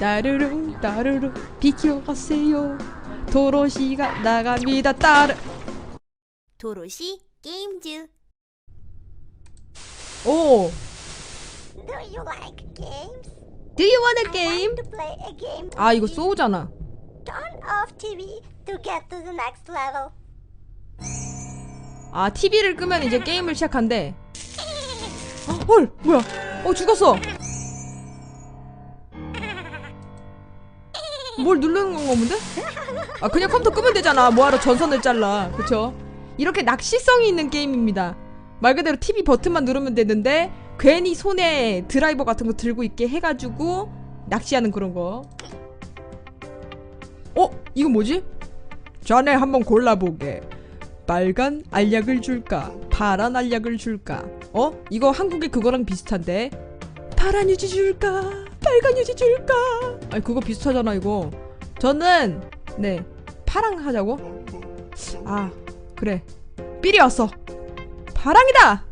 따르릉 따르릉 비켜가세요 도로시가 나갑니다 따르 도로시 게임즈 오 Do you like games? Do you want a game? To play a game 아 이거 소우잖아 Turn off TV to get to the next level 아 TV를 끄면 이제 게임을 시작한대 어, 헐 뭐야 어 죽었어 뭘 누르는 건가 본데? 아 그냥 컴퓨터 끄면 되잖아 뭐하러 전선을 잘라 그쵸? 이렇게 낚시성이 있는 게임입니다 말 그대로 TV 버튼만 누르면 되는데 괜히 손에 드라이버 같은 거 들고 있게 해가지고 낚시하는 그런 거 어? 이거 뭐지? 자네 한번 골라보게 빨간 알약을 줄까? 파란 알약을 줄까? 어? 이거 한국의 그거랑 비슷한데? 파란 유지 줄까? 빨간 유지 줄까? 아니 그거 비슷하잖아 이거. 저는 네 파랑 하자고. 아 그래 삘이 왔어. 파랑이다.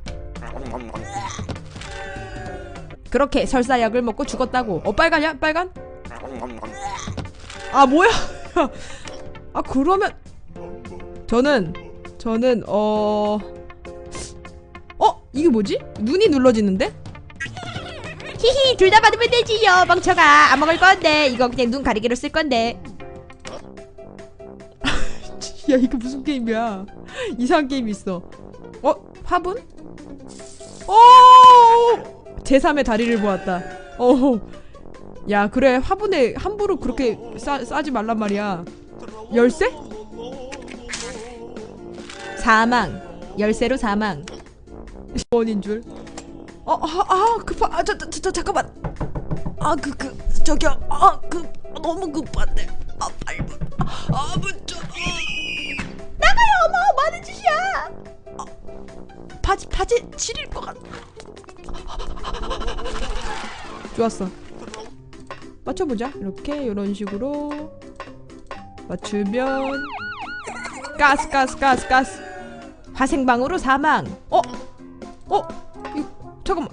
그렇게 설사약을 먹고 죽었다고. 어 빨간이야? 빨간? 아 뭐야? 아 그러면 저는 저는 어... 어? 이게 뭐지? 눈이 눌러지는데? 히히 둘 다 받으면 되지요 멍청아. 안 먹을 건데. 이거 그냥 눈 가리개로 쓸 건데. 야 이거 무슨 게임이야? 이상한 게임이 있어. 어? 화분? 어 제3의 다리를 보았다. 어. 야 그래. 화분에 함부로 그렇게 싸, 싸지 말란 말이야. 열쇠? 사망. 열쇠로 사망. 원인 줄. 어, 아, 아 급하. 아, 저, 저, 저, 잠깐만. 아, 그, 그, 저기요. 아, 그, 너무 급한데. 아, 빨리 문. 아, 문 좀. 나가요, 어머, 뭐 하는 짓이야? 아, 바지, 바지 지릴 것 같아. 좋았어. 맞춰보자. 이렇게, 이런 식으로. 맞추면. 가스, 가스, 가스, 가스. 화생방으로 사망. 어? 어? 이, 잠깐만.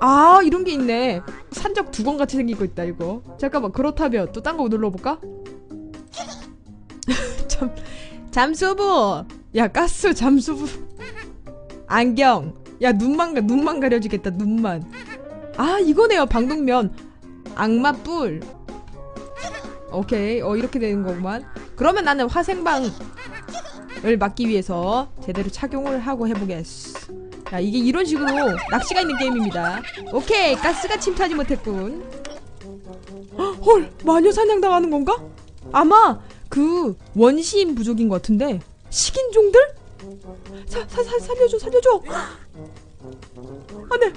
아 이런 게 있네. 산적 두건 같이 생긴 거 있다 이거. 잠깐만 그렇다면 또 딴 거 눌러볼까? 잠 잠수부. 야 가스 잠수부. 안경. 야 눈만 가 눈만 가려주겠다 눈만. 아 이거네요 방독면. 악마 뿔. 오케이 어 이렇게 되는 거구만. 그러면 나는 화생방. 을 막기 위해서 제대로 착용을 하고 해보겠어. 야 이게 이런 식으로 낚시가 있는 게임입니다. 오케이 가스가 침투하지 못했군. 헉, 헐 마녀 사냥 당하는 건가? 아마 그 원시인 부족인 것 같은데 식인종들? 사, 사, 사, 살려줘 살려줘. 안돼.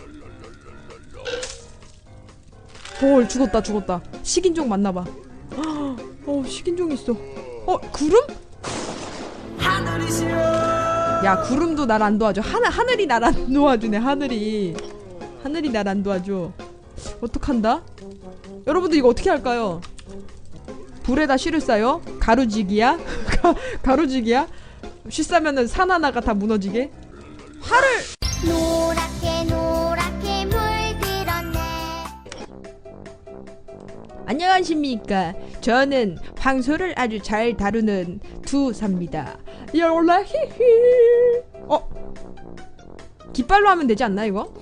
헐 죽었다 죽었다. 식인종 맞나봐. 어 식인종 있어. 어 구름? 야 구름도 날 안 도와줘. 하늘 하늘이 날 안 도와주네 하늘이. 하늘이 날 안 도와줘. 어떡한다? 여러분들 이거 어떻게 할까요? 불에다 실을 싸요? 가루지기야? 가, 가루지기야? 실 싸면은 산 하나가 다 무너지게? 활을 노랗게 노랗게 물들었네. 안녕하십니까? 저는 황소를 아주 잘 다루는 두사입니다 열라 히히 어? 깃발로 하면 되지 않나 이거?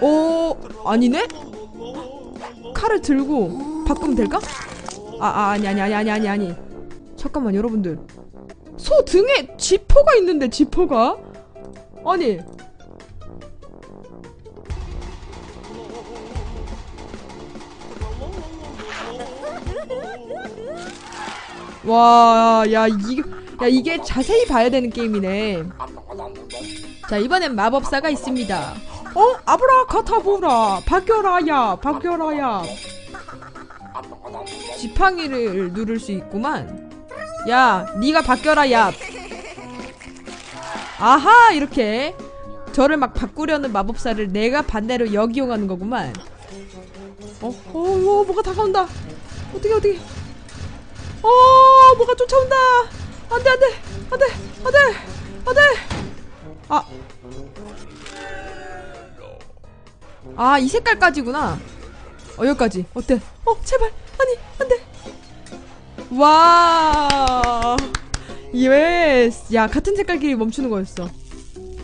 오 아니네? 칼을 들고 바꾸면 될까? 아, 아 아니 아니 아니 아니 아니 아니. 잠깐만 여러분들. 소 등에 지퍼가 있는데 지퍼가? 아니 와, 야, 이게, 야, 이게 자세히 봐야 되는 게임이네. 자, 이번엔 마법사가 있습니다. 어? 아브라카타브라! 바뀌어라, 야! 바뀌어라, 야! 지팡이를 누를 수 있구만. 야, 네가 바뀌어라, 야! 아하! 이렇게. 저를 막 바꾸려는 마법사를 내가 반대로 역이용하는 거구만. 어, 어, 어, 뭐가 다가온다. 어떻게, 어떻게. 어 뭐가 쫓아온다. 안돼 안돼 안돼 안돼 안돼. 아. 아 이 색깔까지구나. 어 여기까지. 어때? 어 제발. 아니 안 돼. 와 예스. 야 같은 색깔끼리 멈추는 거였어.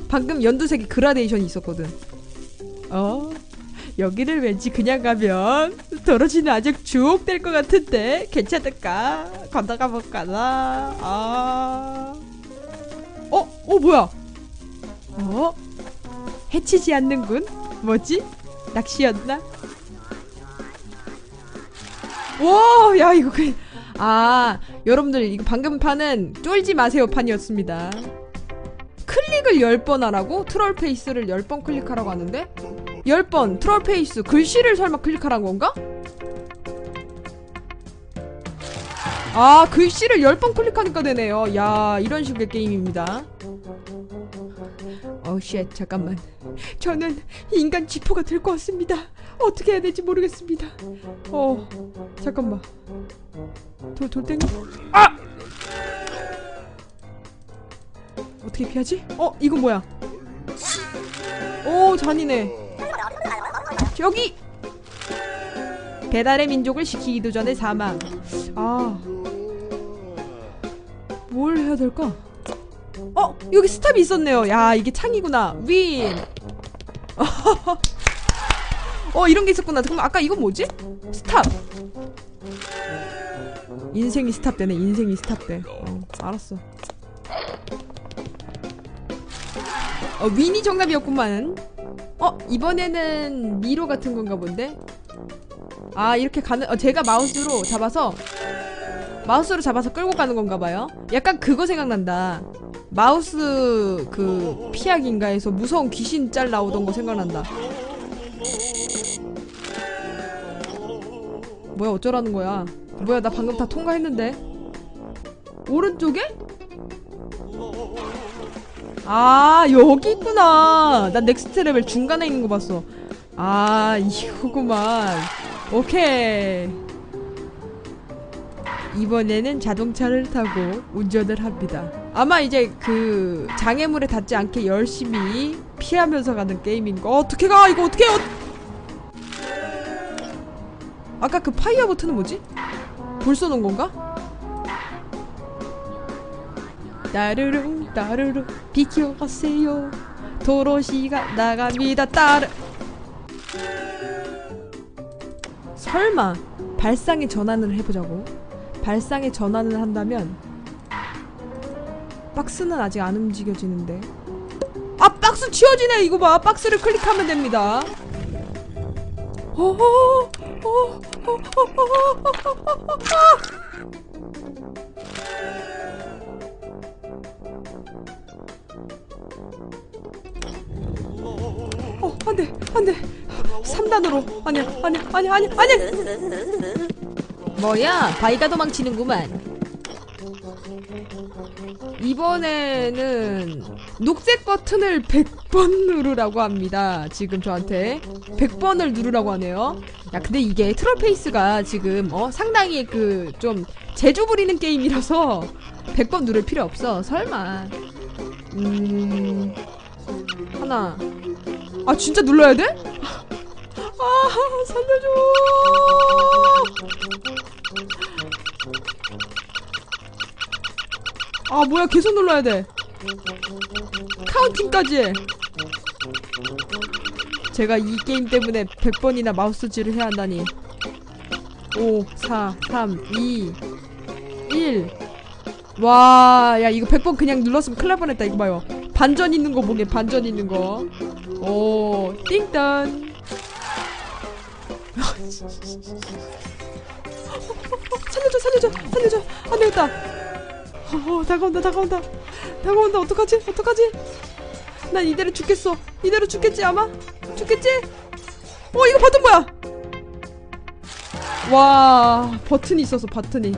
방금 연두색이 그라데이션이 있었거든. 어 여기를 왠지 그냥 가면 도로시는 아주 주옥될 것 같은데 괜찮을까 건너가 볼까나 아 어? 어 뭐야 어? 해치지 않는군 뭐지? 낚시였나? 와, 야 이거 그, 아 여러분들 이거 방금 판은 쫄지 마세요 판이었습니다. 클릭을 10번 하라고? 트롤 페이스를 10번 클릭하라고 하는데 10번 트롤 페이스 글씨를 설마 클릭하라는 건가? 아 글씨를 10번 클릭하니까 되네요. 야 이런 식의 게임입니다. 어쉣 잠깐만 저는 인간 지포가 될 것 같습니다. 어떻게 해야 될지 모르겠습니다. 어 잠깐만 돌 돌덩이 아 어떻게 피하지? 어 이건 뭐야? 오 잔이네. 저기 배달의 민족을 시키기도 전에 사망. 아. 뭘 해야 될까? 어, 여기 스탑이 있었네요. 야, 이게 창이구나. 윈. 어, 이런 게 있었구나. 그럼 아까 이건 뭐지? 스탑. 인생이 스탑되네. 인생이 스탑돼. 어, 알았어. 어, 윈이 정답이었구만. 어, 이번에는 미로 같은 건가 본데? 아, 이렇게 가는, 어, 제가 마우스로 잡아서, 마우스로 잡아서 끌고 가는 건가 봐요. 약간 그거 생각난다. 마우스 그 피하기인가에서 무서운 귀신 짤 나오던 거 생각난다. 뭐야 어쩌라는 거야? 뭐야 나 방금 다 통과했는데? 오른쪽에? 아 여기 있구나. 난 넥스트 레벨 중간에 있는 거 봤어. 아 이거구만. 오케이. 이번에는 자동차를 타고 운전을 합니다. 아마 이제 그 장애물에 닿지 않게 열심히 피하면서 가는 게임인 거. 어떻게 가? 이거 어떻게? 어... 아까 그 파이어 버튼은 뭐지? 불 쏘는 건가? 따르릉 따르릉 비켜가세요. 도로시가 나갑니다. 따르. 설마 발상의 전환을 해보자고? 발상의 전환을 한다면 박스는 아직 안 움직여지는데 아 박스 치워지네 이거 봐 박스를 클릭하면 됩니다 어허 어, 어, 어, 어, 어, 어, 어. 안 돼, 안 돼. 3단으로. 아니야, 아니야, 아니야, 아니야, 아니야. 뭐야, 바이가 도망치는구만. 이번에는 녹색 버튼을 100번 누르라고 합니다. 지금 저한테 100번을 누르라고 하네요. 야, 근데 이게 트롤 페이스가 지금 어 상당히 그 좀 재주 부리는 게임이라서 100번 누를 필요 없어. 설마. 음. 하나. 아, 진짜 눌러야 돼? 아, 살려줘. 아 뭐야 계속 눌러야 돼 카운팅까지 해 제가 이 게임 때문에 100번이나 마우스질을 해야 한다니 5 4 3 2 1 와, 야, 이거 100번 그냥 눌렀으면 큰일 날 뻔했다. 이거 봐요. 반전 있는 거 보게, 반전 있는 거. 오, 띵딴. 살려줘, 살려줘, 살려줘. 안 되겠다. 어, 다가온다 다가온다 다가온다 어떡하지 어떡하지 난 이대로 죽겠어 이대로 죽겠지 아마 죽겠지 어 이거 버튼 뭐야 와 버튼이 있었어 버튼이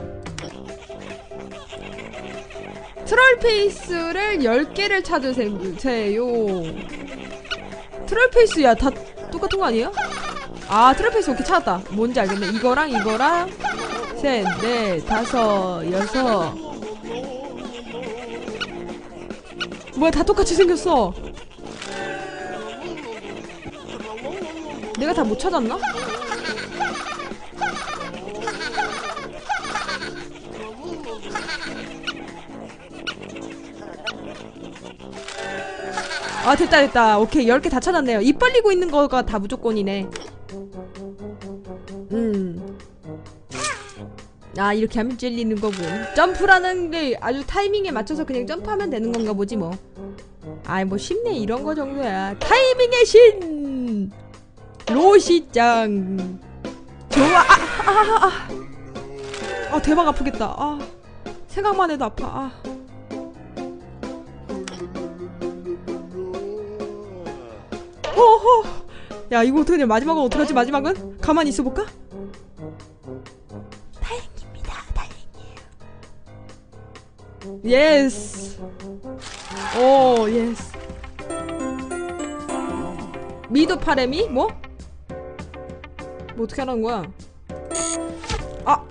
트롤 페이스를 10개를 찾으세요. 트롤 페이스 야 다 똑같은 거 아니에요? 아 트롤 페이스 오케이 찾았다. 뭔지 알겠네. 이거랑 이거랑 셋, 넷, 다섯, 여섯. 뭐야 다 똑같이 생겼어. 내가 다 못 찾았나? 아 됐다 됐다. 오케이 10개 다 찾았네요. 입 벌리고 있는 거가 다 무조건이네. 음아 이렇게 하면 찔리는 거군. 점프라는 게 아주 타이밍에 맞춰서 그냥 점프하면 되는 건가 보지 뭐. 아이 뭐 쉽네 이런 거 정도야. 타이밍의 신! 로시짱. 좋아. 아, 아, 아, 아. 아 대박 아프겠다. 아 생각만 해도 아파. 아. 호호 야 이거 어떡하냐 마지막은 어떡하지 마지막은? 가만히 있어볼까? 다행입니다. 다행이에요. 예스 오 예스 미드 파레미? 뭐? 뭐 어떻게 하라는 거야? 아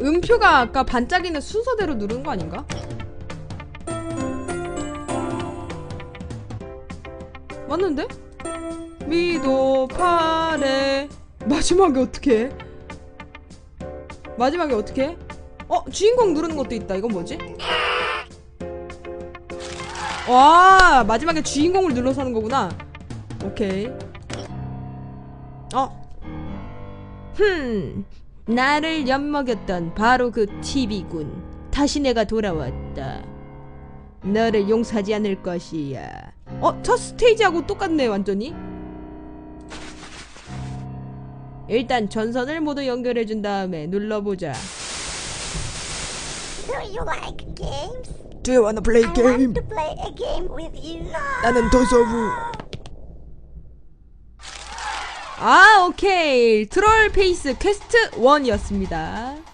음표가 아까 반짝이는 순서대로 누른 거 아닌가? 맞는데? 미도 파레 마지막에 어떻게 해? 마지막에 어떻게 해? 어? 주인공 누르는 것도 있다 이건 뭐지? 와 마지막에 주인공을 눌러서 하는 거구나 오케이 어? 흠 나를 엿먹였던 바로 그 TV군 다시 내가 돌아왔다 너를 용서하지 않을 것이야 어? 첫 스테이지하고 똑같네 완전히 일단 전선을 모두 연결해준 다음에 눌러보자 Do you like games? Do you wanna play I want to play a game with you. 나는 도서부 아 오케이 트롤 페이스 퀘스트 1이었습니다